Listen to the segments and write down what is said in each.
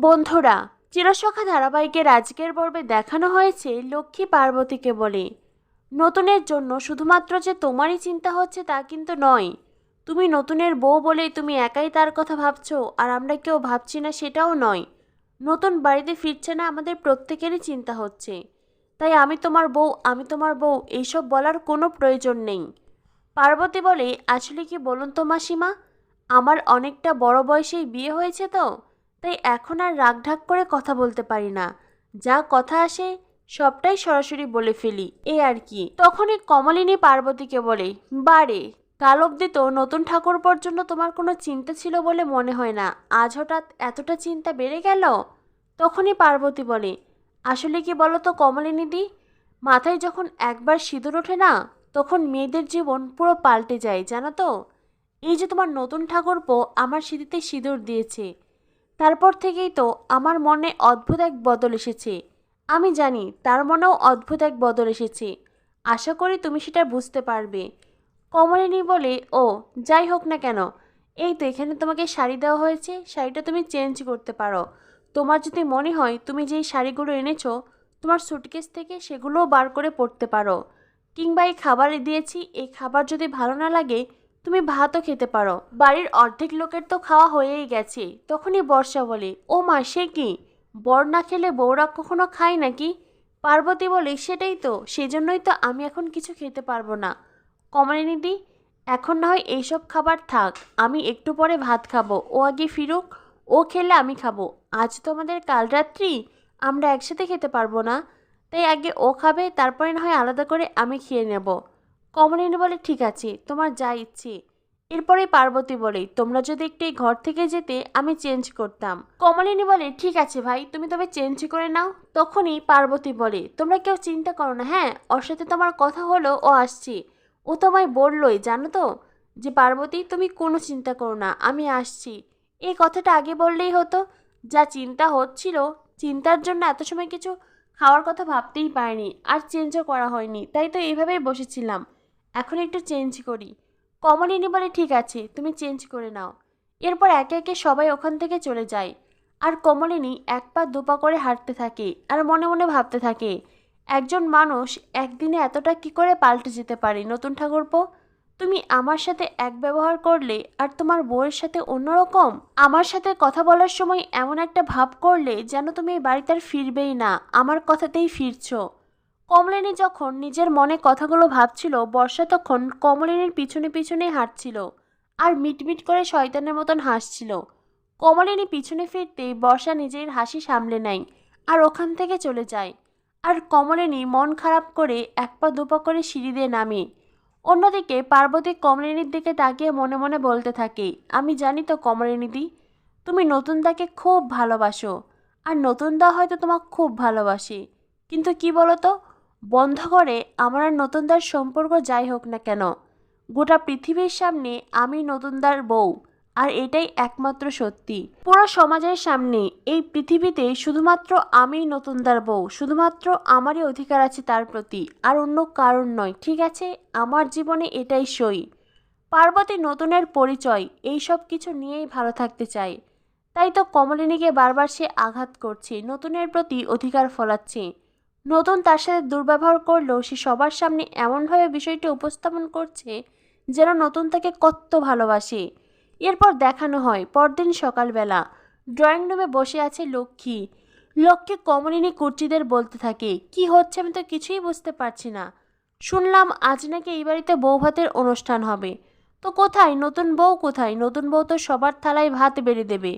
বন্ধুরা, চিরসখা ধারাবাহিকের আজকের পর্বে দেখানো হয়েছে লক্ষ্মী পার্বতীকে বলে। নতুনের জন্য শুধুমাত্র যে তোমারই চিন্তা হচ্ছে তা কিন্তু নয়। তুমি নতুনের বউ বলে তুমি একাই তার কথা ভাবছ, আর আমরা কেউ ভাবছি না সেটাও নয়। নতুন বাড়িতে ফিরছে না আমাদের প্রত্যেকেরই চিন্তা হচ্ছে। তাই আমি তোমার বউ, আমি তোমার বউ, এইসব বলার কোনো প্রয়োজন নেই। পার্বতী বলে, আসলে কি বলুন তো মাসিমা? আমার অনেকটা বড় বয়সেই বিয়ে হয়েছে তো? তাই এখন আর রাগঢাক করে কথা বলতে পারি না। যা কথা আসে, সবটাই সরাসরি বলে ফেলি, এ আর কি। তখনই কমলিনী পার্বতীকে বলে বারে কাল অবধি তো নতুন ঠাকুরপোর জন্য তোমার কোনো চিন্তা ছিল বলে মনে হয় না। আজ হঠাৎ এতটা চিন্তা বেড়ে গেল? তখনই পার্বতী বলে, আসলে কি বলো তো কমলিনীদি মাথায় যখন একবার সিঁদুর ওঠে না, তখন মেয়েদের জীবন পুরো পাল্টে যায়, জানো তো? এই যে তোমার নতুন ঠাকুরপো আমার সিঁড়িতে সিঁদুর দিয়েছে। তারপর থেকেই তো আমার মনে অদ্ভুত এক বদল এসেছে। আমি জানি তার মনেও অদ্ভুত এক বদল এসেছে। আশা করি তুমি সেটা বুঝতে পারবে। কমলিনী বলে, ও, যাই হোক না কেন। এই তো এখানে তোমাকে শাড়ি দেওয়া হয়েছে, শাড়িটা তুমি চেঞ্জ করতে পারো। তোমার যদি মনে হয় তুমি যেই শাড়িগুলো এনেছো, তোমার সুটকেস থেকে সেগুলোও বার করে পরতে পারো। কিংবা এই খাবার দিয়েছি, এই খাবার যদি ভালো না লাগে তুমি ভাতও খেতে পারো। বাড়ির অর্ধেক লোকের তো খাওয়া হয়েই গেছে। তখনই বর্ষা বলে, ও মা, সে কি? বর না খেলে বউরা কখনো খায় নাকি? পার্বতী বলে, সেটাই তো, সেজন্যই তো আমি এখন কিছু খেতে পারব না। কমলিনীদি এখন না হয় এইসব খাবার থাক, আমি একটু পরে ভাত খাব। ও আগে ফিরুক, ও খেলে আমি খাব। আজ তো আমাদের কাল রাত্রি, আমরা একসাথে খেতে পারব না। তাই আগে ও খাবে, তারপরে না হয় আলাদা করে আমি খেয়ে নেব। কমলিনী বলে, ঠিক আছে, তোমার যা ইচ্ছে। এরপরে পার্বতী বলে, তোমরা যদি একটু এই ঘর থেকে যেতে, আমি চেঞ্জ করতাম। কমলিনী বলে, ঠিক আছে ভাই, তুমি তবে চেঞ্জ করে নাও। তখনই পার্বতী বলে, তোমরা কেউ চিন্তা করো না হ্যাঁ ওর সাথে তোমার কথা হলো, ও আসছে। ও তোমায় বললোই, জানো তো? যে পার্বতী, তুমি কোনো চিন্তা করো না, আমি আসছি। এই কথাটা আগে বললেই হতো, যা চিন্তা হচ্ছিল, চিন্তার জন্য এত সময় কিছু খাওয়ার কথা ভাবতেই পারিনি, আর চেঞ্জও করা হয়নি, তাই তো এইভাবেই বসেছিলাম। এখন একটু চেঞ্জ করি। কমলিনী বলে ঠিক আছে, তুমি চেঞ্জ করে নাও। এরপর একে একে সবাই ওখান থেকে চলে যায়। আর কমলিনী এক পা দুপা করে হাঁটতে থাকে আর মনে মনে ভাবতে থাকে, একজন মানুষ একদিনে এতটা কি করে পাল্টে যেতে পারে, নতুন ঠাকুরপো? তুমি আমার সাথে এক ব্যবহার করলে আর তোমার বউয়ের সাথে অন্যরকম? আমার সাথে কথা বলার সময় এমন একটা ভাব করলে যেন তুমি এই বাড়িতে আর ফিরবেই না, আমার কথাতেই ফিরছো। কমলিনী যখন নিজের মনে কথাগুলো ভাবছিল, বর্ষা তখন কমলিনীর পিছনে পিছনে হাঁটছিল আর মিটমিট করে শয়তানের মতন হাসছিল। কমলিনী পিছনে ফিরতেই বর্ষা নিজের হাসি সামলে নেয় আর ওখান থেকে চলে যায় আর কমলিনী মন খারাপ করে এক পা দুপা করে সিঁড়ি দিয়ে নামে। অন্যদিকে পার্বতী কমলিনীর দিকে তাকিয়ে মনে মনে বলতে থাকে, আমি জানি তো কমলিনীদি তুমি নতুন দাকে খুব ভালোবাসো। আর নতুন দা হয়তো তোমাকে খুব ভালোবাসে। কিন্তু কি বলো তো বন্ধ করে আমার আর নতুনদার সম্পর্ক যাই হোক না কেন। গোটা পৃথিবীর সামনে আমি নতুনদার বউ, আর এটাই একমাত্র সত্যি। পুরো সমাজের সামনে এই পৃথিবীতে শুধুমাত্র আমি নতুনদার বউ, শুধুমাত্র আমারই অধিকার আছে তার প্রতি, আর অন্য কারণ নয়, ঠিক আছে? আমার জীবনে এটাই সই। পার্বতী নতুনের পরিচয়, এই সব কিছু নিয়েই ভালো থাকতে চায়। তাই তো কমলিনীকে বারবার সে আঘাত করছে, নতুনের প্রতি অধিকার ফলাচ্ছে। নতুন তার সাথে দুর্ব্যবহার করলেও সে সবার সামনে এমনভাবে বিষয়টি উপস্থাপন করছে যেন নতুন তাকে কত ভালোবাসে। এরপর দেখানো হয়, পরদিন সকালবেলা ড্রয়িং রুমে বসে আছে লক্ষ্মী। লক্ষ্মী কমলিনী কুর্চিদের বলতে থাকে, কি হচ্ছে আমি তো কিছুই বুঝতে পারছি না। শুনলাম আজ নাকি এই বাড়িতে বউ ভাতের অনুষ্ঠান হবে। তো কোথায়? নতুন বউ কোথায়? নতুন বউ তো সবার থালায় ভাত বেড়ে দেবে।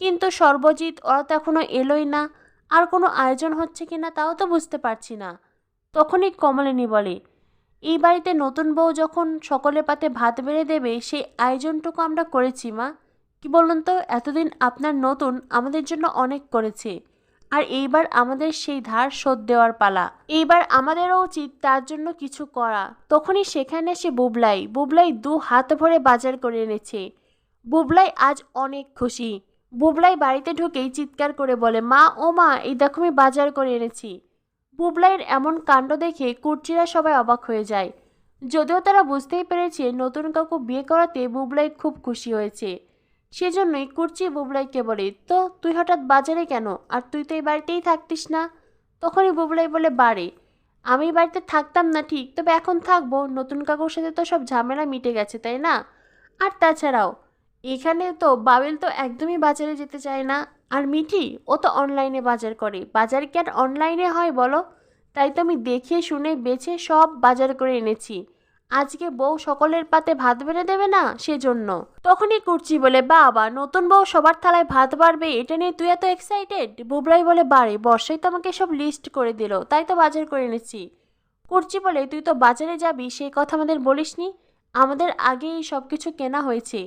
কিন্তু সর্বজিৎ, ওরা তো এখনও এলোই না। আর কোনো আয়োজন হচ্ছে কি না তাও তো বুঝতে পারছি না। তখনই কমলিনী বলে, এই বাড়িতে নতুন বউ যখন সকলের পাতে ভাত বেড়ে দেবে, সেই আয়োজনটুকু আমরা করেছি মা। কি বলুন তো, এতদিন আপনার নতুন আমাদের জন্য অনেক করেছে। আর এইবার আমাদের সেই ধার শোধ দেওয়ার পালা। এইবার আমাদেরও উচিত তার জন্য কিছু করা। তখনই সেখানে সে বুবলাই বুবলাই দু হাত ভরে বাজার করে এনেছে। বুবলাই আজ অনেক খুশি। বুবলাই বাড়িতে ঢুকেই চিৎকার করে বলে, মা, ও মা, এই দেখো আমি বাজার করে এনেছি। বুবলাইয়ের এমন কাণ্ড দেখে কুর্চিরা সবাই অবাক হয়ে যায়। যদিও তারা বুঝতেই পেরেছে নতুন কাউকে বিয়ে করাতে বুবলাই খুব খুশি হয়েছে। সেজন্যই কুর্চি বুবলাইকে বলে, তো তুই হঠাৎ বাজারে কেন? আর তুই তো এই বাড়িতেই থাকতিস না? তখনই বুবলাই বলে, বাড়ে। আমি বাড়িতে থাকতাম না ঠিক, তবে এখন থাকব। নতুন কাকুর সাথে তো সব ঝামেলা মিটে গেছে, তাই না? আর তাছাড়াও এখানে তো বাবেল তো একদমই বাজারে যেতে চায় না। আর মিঠি, ও তো অনলাইনে বাজার করে। বাজার কি আর অনলাইনে হয় বলো? তাই তো আমি দেখে, শুনে, বেছে সব বাজার করে এনেছি। আজকে বউ সকলের পাতে ভাত বেড়ে দেবে না সেজন্য? তখনই কুর্চি বলে, বাবা, নতুন বউ সবার থালায় ভাত বাড়বে, এটা নিয়ে তুই এত এক্সাইটেড বুবরাই বলে বাড়ে বর্ষাই তো আমাকে সব লিস্ট করে দিল, তাই তো বাজার করে এনেছি। কুর্চি বলে, তুই তো বাজারে যাবি, সেই কথা আমাদের বলিসনি? আমাদের আগেই সব কিছু কেনা হয়েছে।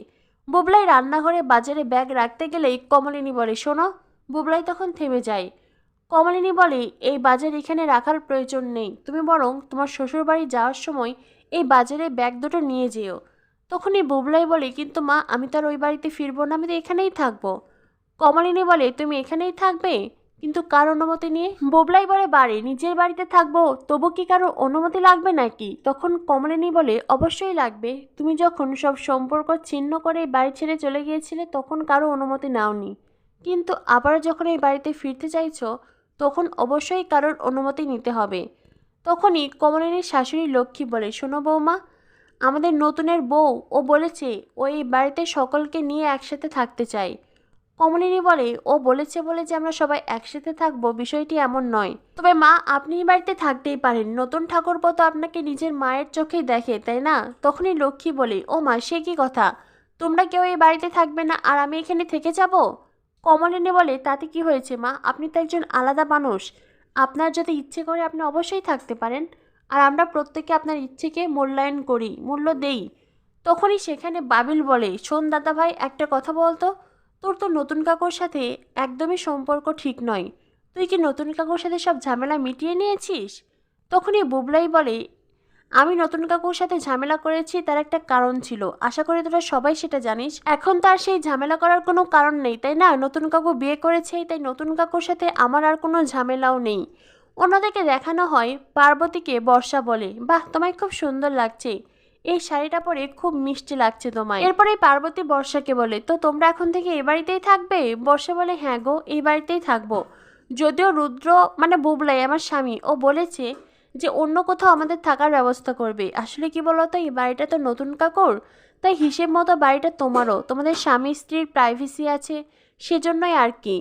বুবলাই রান্নাঘরে বাজারে ব্যাগ রাখতে গেলেই কমলিনী বলে, শোনো, বুবলাই তখন থেমে যায়। কমলিনী বলে, এই বাজার এখানে রাখার প্রয়োজন নেই। তুমি বরং তোমার শ্বশুরবাড়ি যাওয়ার সময় এই বাজারে ব্যাগ দুটো নিয়ে যেও। তখনই বুবলাই বলে, কিন্তু মা, আমি তার ওই বাড়িতে ফিরবো না, আমি তো এখানেই থাকব। কমলিনী বলে, তুমি এখানেই থাকবে? কিন্তু কার অনুমতি নিয়ে? বুবলাই বলে, বাড়ি, নিজের বাড়িতে থাকব, তবু কি কারও অনুমতি লাগবে নাকি? তখন কমলিনী বলে, অবশ্যই লাগবে। তুমি যখন সব সম্পর্ক ছিন্ন করে বাড়ি ছেড়ে চলে গিয়েছিলে, তখন কারও অনুমতি নাওনি। কিন্তু আবার যখন এই বাড়িতে ফিরতে চাইছো, তখন অবশ্যই কারোর অনুমতি নিতে হবে। তখনই কমলিনীর শাশুড়ি লক্ষ্মী বলে, শোনো বৌমা, আমাদের নতুনের বউ, ও বলেছে, ও এই বাড়িতে সকলকে নিয়ে একসাথে থাকতে চায়। কমলিনী বলে, ও বলেছে বলে যে আমরা সবাই একসাথে থাকব, বিষয়টি এমন নয়। তবে মা, আপনি বাড়িতে থাকতেই পারেন। নতুন ঠাকুরপো তো আপনাকে নিজের মায়ের চোখেই দেখে, তাই না? তখনই লক্ষ্মী বলে, ও মা, সে কি কথা? তোমরা কেউ এই বাড়িতে থাকবে না আর আমি এখানে থেকে যাব? কমলিনী বলে, তাতে কি হয়েছে মা? আপনি তো একজন আলাদা মানুষ। আপনার যদি ইচ্ছে করে আপনি অবশ্যই থাকতে পারেন। আর আমরা প্রত্যেকে আপনার ইচ্ছেকে মূল্যায়ন করি, মূল্য দেই। তখনই সেখানে বাবিল বলে, শোন দাদা ভাই একটা কথা বলতো? তোর তো নতুন কাকুর সাথে একদমই সম্পর্ক ঠিক নয়। তুই কি নতুন কাকুর সাথে সব ঝামেলা মিটিয়ে নিয়েছিস? তখনই বুবলাই বলে, আমি নতুন কাকুর সাথে ঝামেলা করেছি তার একটা কারণ ছিল। আশা করি তোরা সবাই সেটা জানিস। এখন তার সেই ঝামেলা করার কোনো কারণ নেই, তাই না? নতুন কাকু বিয়ে করেছে, তাই নতুন কাকুর সাথে আমার আর কোনো ঝামেলাও নেই। অন্যদিকে দেখানো হয় পার্বতীকে বর্ষা বলে, বাহ, তোমায় খুব সুন্দর লাগছে। এই শাড়িটা পরে খুব মিষ্টি লাগছে তোমায়। এরপরে পার্বতী বর্ষাকে বলে, তো তোমরা এখন থেকে এই বাড়িতেই থাকবে? বর্ষা বলে হ্যাঁ গো, এই বাড়িতেই থাকব। যদিও রুদ্র মানে বুবলাই, আমার স্বামী, ও বলেছে যে অন্য কোথাও আমাদের থাকার ব্যবস্থা করবে। আসলে কি বলতো, এই বাড়িটা তো নতুন কাকুর। তাই হিসেব মতো বাড়িটা তোমারও। তোমাদের স্বামী, স্ত্রীর প্রাইভেসি আছে, সেজন্যই আর কি।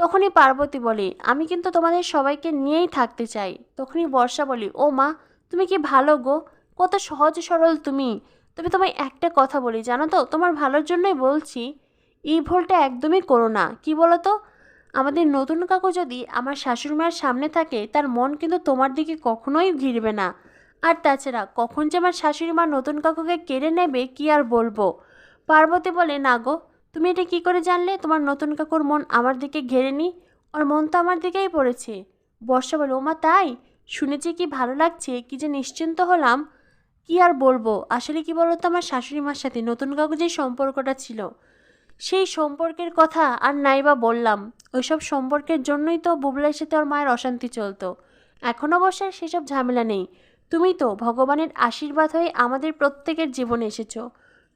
তখনই পার্বতী বলে, আমি কিন্তু তোমাদের সবাইকে নিয়েই থাকতে চাই। তখনই বর্ষা বলি, ও মা, তুমি কি ভালো গো? কত সহজ সরল তুমি। তবে তোমায় একটা কথা বলি, জানো তো? তোমার ভালোর জন্যই বলছি, এই ভুলটা একদমই করো না। কি বলো তো আমাদের নতুন কাকু যদি আমার শাশুড়ি মায়ের সামনে থাকে, তার মন কিন্তু তোমার দিকে কখনোই ঘিরবে না। আর তাছাড়া, কখন যে আমার শাশুড়ি মা নতুন কাকুকে কেড়ে নেবে, কি আর বলব? পার্বতী বলে, না গো, তুমি এটা কি করে জানলে? তোমার নতুন কাকুর মন আমার দিকে ঘেরেনি, ওর মন তো আমার দিকেই পড়েছে। বর্ষা বলে, ওমা, তাই? শুনেছি কি ভালো লাগছে, কি যে নিশ্চিন্ত হলাম। কি আর বলব? আসলে কি বলতো আমার শাশুড়ি মার সাথে নতুন কাকু যে সম্পর্কটা ছিল? সেই সম্পর্কের কথা আর নাইবা বললাম। ওইসব সম্পর্কের জন্যই তো বুবলার সাথে ওর মায়ের অশান্তি চলতো। এখন অবশ্য সেসব ঝামেলা নেই। তুমি তো ভগবানের আশীর্বাদ হয়ে আমাদের প্রত্যেকের জীবনে এসেছ।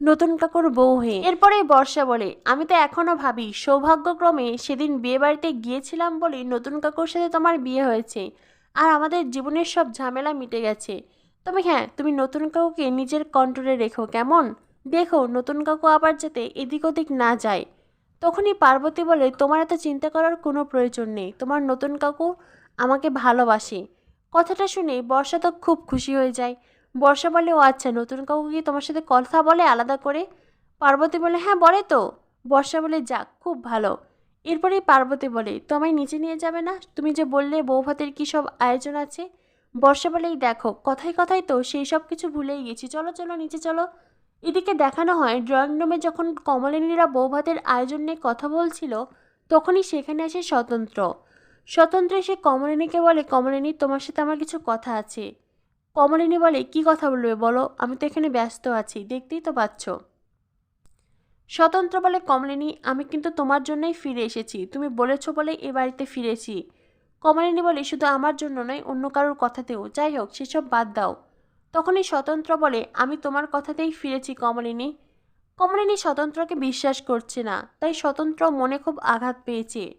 নতুন কাকুর বউ হয়ে। এরপরে বর্ষা বলে, আমি তো এখনও ভাবি, সৌভাগ্যক্রমে সেদিন বিয়ে বাড়িতে গিয়েছিলাম বলে নতুন কাকুর সাথে তোমার বিয়ে হয়েছে। আর আমাদের জীবনের সব ঝামেলা মিটে গেছে। তবে হ্যাঁ তুমি নতুন কাকুকে নিজের কন্ট্রোলে রেখো, কেমন? দেখো, নতুন কাকু আবার যাতে এদিক ওদিক না যায়। তখনই পার্বতী বলে, তোমার এত চিন্তা করার কোনো প্রয়োজন নেই। তোমার নতুন কাকু আমাকে ভালোবাসে। কথাটা শুনে বর্ষা তো খুব খুশি হয়ে যায়। বর্ষা বলে, ও আচ্ছা নতুন কাকু কি তোমার সাথে কথা বলে আলাদা করে? পার্বতী বলে হ্যাঁ বলে তো। বর্ষা বলে, যাক, খুব ভালো। এরপরেই পার্বতী বলে তো আমায় নিচে নিয়ে যাবে না? তুমি যে বললে বৌভাতের কী সব আয়োজন আছে? বর্ষা বলেই দেখো, কথায় কথায় তো সেই সব কিছু ভুলেই গেছি। চলো চলো, নিচে চলো। এদিকে দেখানো হয় ড্রয়িং রুমে যখন কমলিনীরা বৌভাতের আয়োজন নিয়ে কথা বলছিল, তখনই সেখানে আসে স্বতন্ত্র। স্বতন্ত্র এসে কমলিনীকে বলে কমলিনী তোমার সাথে আমার কিছু কথা আছে। কমলিনী বলে, কি কথা বলবে বলো? আমি তো এখানে ব্যস্ত আছি, দেখতেই তো পাচ্ছ। স্বতন্ত্র বলে কমলিনী আমি কিন্তু তোমার জন্যই ফিরে এসেছি। তুমি বলেছ বলে এ বাড়িতে ফিরেছি। কমলিনী বলে, শুধু আমার জন্য নয়, অন্য কারোর কথাতেও। যাই হোক, সেসব বাদ দাও। তখনই স্বতন্ত্র বলে, আমি তোমার কথাতেই ফিরেছি কমলিনী। কমলিনী স্বতন্ত্রকে বিশ্বাস করছে না, তাই স্বতন্ত্র মনে খুব আঘাত পেয়েছে।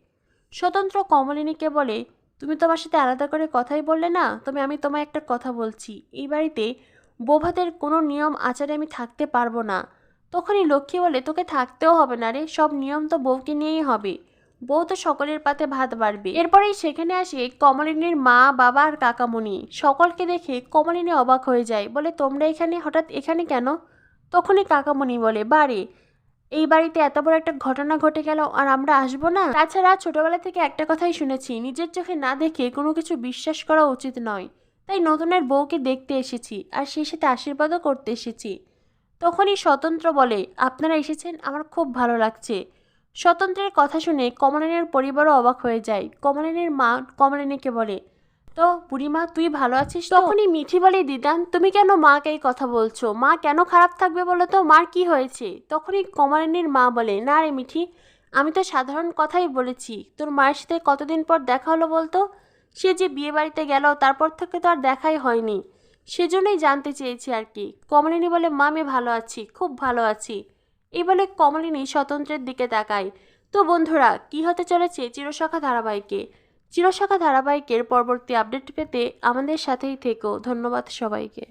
স্বতন্ত্র কমলিনীকে বলে, তুমি তোমার সাথে আলাদা করে কথাই বললে না? তবে আমি তোমায় একটা কথা বলছি। এই বাড়িতে বৌভাতের কোনো নিয়ম, আচারে আমি থাকতে পারব না। তখনই লক্ষ্মী বলে, তোকে থাকতেও হবে না রে, সব নিয়ম তো বউকে নিয়েই হবে। বউ তো সকলের পাতে ভাত বাড়বে। এরপরেই সেখানে আসে কমলিনীর মা, বাবা আর কাকামণি। সকলকে দেখে কমলিনী অবাক হয়ে যায়, বলে, তোমরা এখানে হঠাৎ এখানে কেন? তখনই কাকামণি বলে বারে এই বাড়িতে এত বড় একটা ঘটনা ঘটে গেল আর আমরা আসব না? তাছাড়া ছোটবেলা থেকে একটা কথাই শুনেছি, নিজের চোখে না দেখে কোনো কিছু বিশ্বাস করা উচিত নয়। তাই নতুনের বউকে দেখতে এসেছি আর সেই সাথে আশীর্বাদও করতে এসেছি। তখনই স্বতন্ত্র বলে, আপনারা এসেছেন, আমার খুব ভালো লাগছে। স্বতন্ত্রের কথা শুনে কমলিনীর পরিবারও অবাক হয়ে যায়। কমলিনীর মা কমলিনীকে বলে, তো বুড়িমা, তুই ভালো আছিস তখনই মিঠি বলে, দিদান, তুমি কেন মাকে এই কথা বলছো? মা কেন খারাপ থাকবে বলো তো? মার কি হয়েছে? তখনই কমলিনীর মা বলে, না রে মিঠি, আমি তো সাধারণ কথাই বলেছি। তোর মায়ের সাথে কতদিন পর দেখা হলো বলতো? সে যে বিয়ে বাড়িতে গেল, তারপর থেকে তো আর দেখাই হয়নি। সেজন্যই জানতে চেয়েছি আর কি। কমলিনী বলে, মা, আমি ভালো আছি, খুব ভালো আছি। এই বলে কমলিনী স্বতন্ত্রের দিকে তাকায়। তো বন্ধুরা, কি হতে চলেছে চিরশাখা ধারাবাহিকে? চিরশাখা ধারাবাহিকের পরবর্তী আপডেট পেতে আমাদের সাথেই থেকো। ধন্যবাদ সবাইকে।